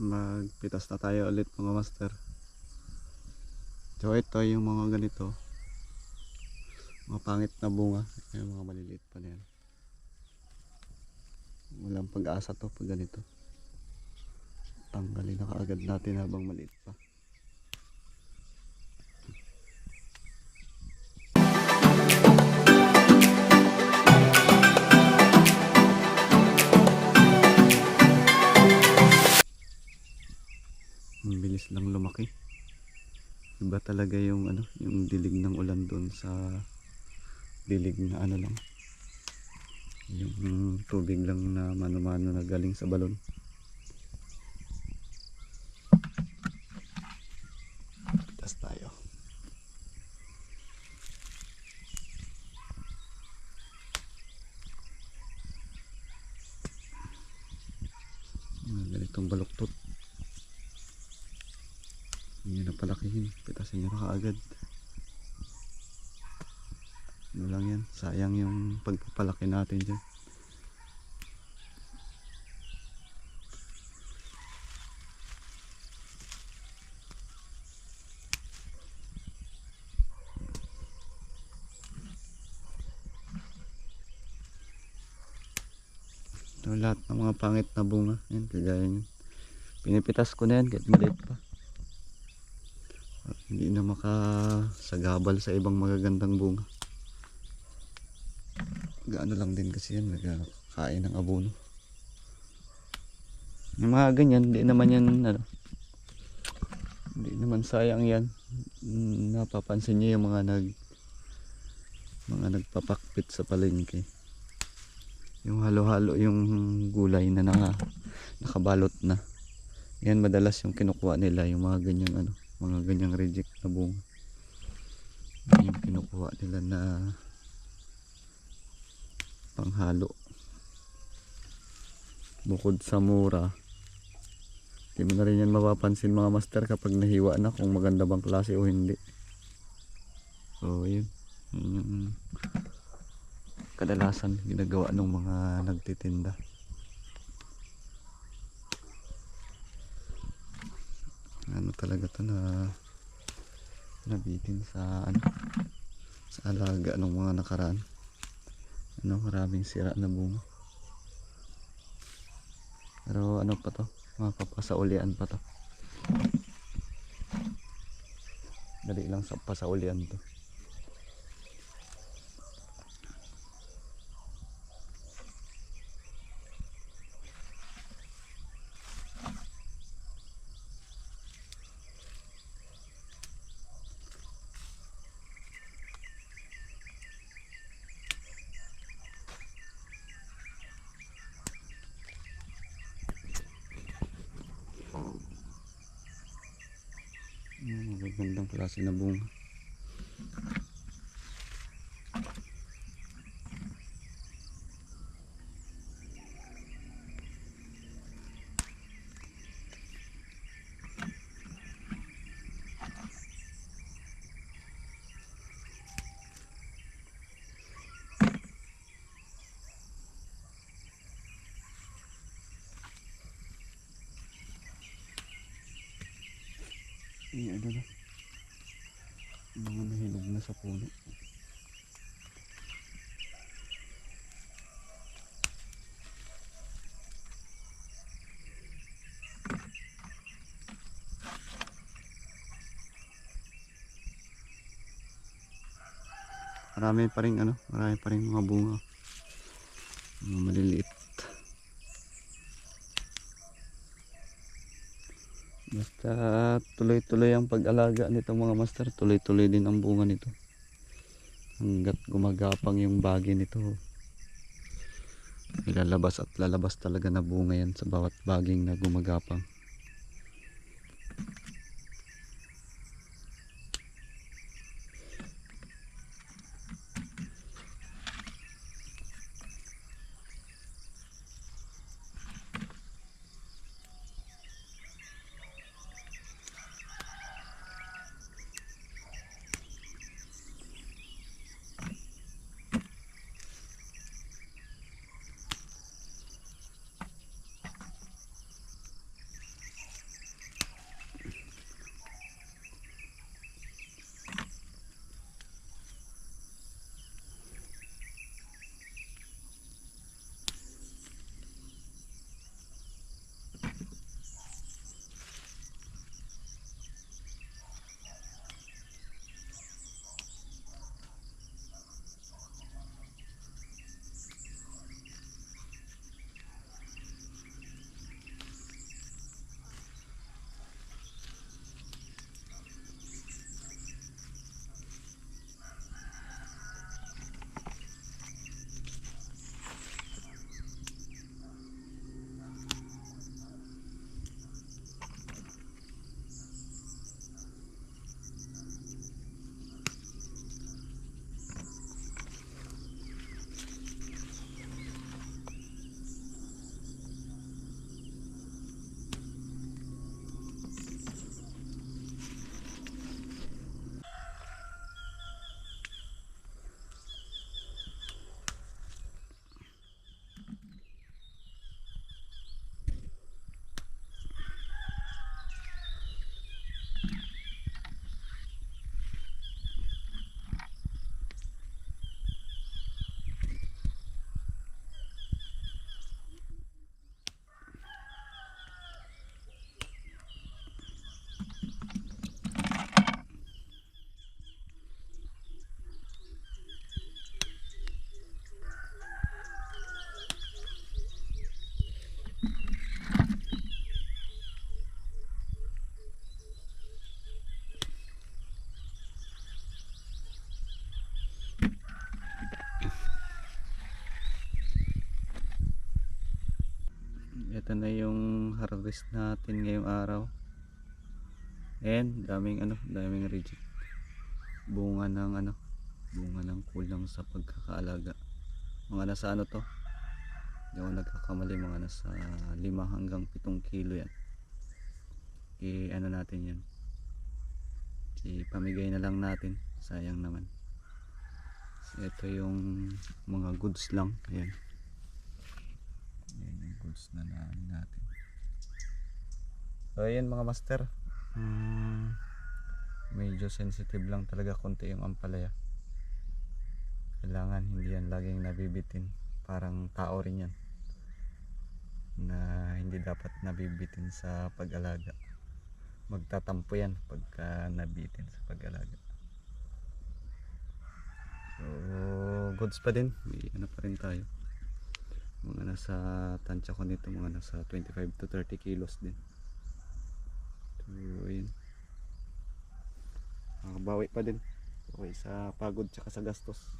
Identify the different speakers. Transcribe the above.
Speaker 1: magpitas na tayo ulit mga master. So ito yung mga ganito. Mga pangit na bunga. Yung mga maliliit pa na yan. Walang pag-asa to pag ganito. Tanggalin na kaagad natin habang maliit pa ang bilis lang lumaki. Iba talaga yung ano yung dilig ng ulan doon sa dilig na ano lang. Yung tubig lang na mano-mano na galing sa balon. Tas tayo. Ganitong baluktot hindi na palakihin pitasin nyo na kaagad. Ano lang yan? Sayang yung pagpapalaki natin dyan. Ito lahat ng mga pangit na bunga. Yan kagaya nyo pinipitas ko na yan kahit maliit pa hindi na makasagabal sa ibang magagandang bunga. Gaano lang din kasi yan nagkakain ng abono yung mga ganyan hindi naman yan ano hindi naman sayang yan. Napapansin niyo yung mga nag mga nagpapakpit sa palengke. Yung halo-halo yung gulay na naka, nakabalot na. Yan madalas yung kinukuha nila yung mga ganyang ano mga ganyang reject na bunga. Yung kinukuha nila na panghalo. Bukod sa mura hindi mo na rin yan mapapansin mga master kapag nahiwa na kung maganda bang klase o hindi. So yun yung kadalasan ginagawa ng mga nagtitinda ano talaga to na nabitin sa ano sa alaga ng mga nakaraan. Ano maraming sira na bunga. Pero ano pa to? Mapapasaulian pa to. Dali lang sa pasaulian to Ayan, magagandang klase na bunga. Iya, ano na. Mga nahilog na sa puno. Marami pa rin ano, marami pa rin mga bunga. Mga maliliit. Basta tuloy-tuloy ang pag-alaga nitong mga master, tuloy-tuloy din ang bunga nito. Hanggat gumagapang yung bagi nito. Ilalabas at lalabas talaga na bunga yan sa bawat baging na gumagapang. Ito na yung harvest natin ngayong araw. And daming ano daming reject. Bunga ng ano bunga ng kulang sa pagkakaalaga. Mga nasa ano to? Hindi ako nagkakamali mga nasa 5 hanggang 7 kilo yan. I ano natin yan ipamigay na lang natin. Sayang naman. So, ito yung mga goods lang. Ayan goods na naan natin. So ayan mga master. Hmm, medyo sensitive lang talaga konti yung ampalaya. Kailangan hindi yan laging nabibitin. Parang tao rin yan. Na hindi dapat nabibitin sa pag-alaga. Magtatampo yan pagka nabitin sa pag-alaga. So goods pa din. May ano pa rin tayo mga nasa tansya ko nito mga nasa 25 to 30 kilos din so yun Nakabawi pa din. Okay, sa pagod tsaka sa gastos.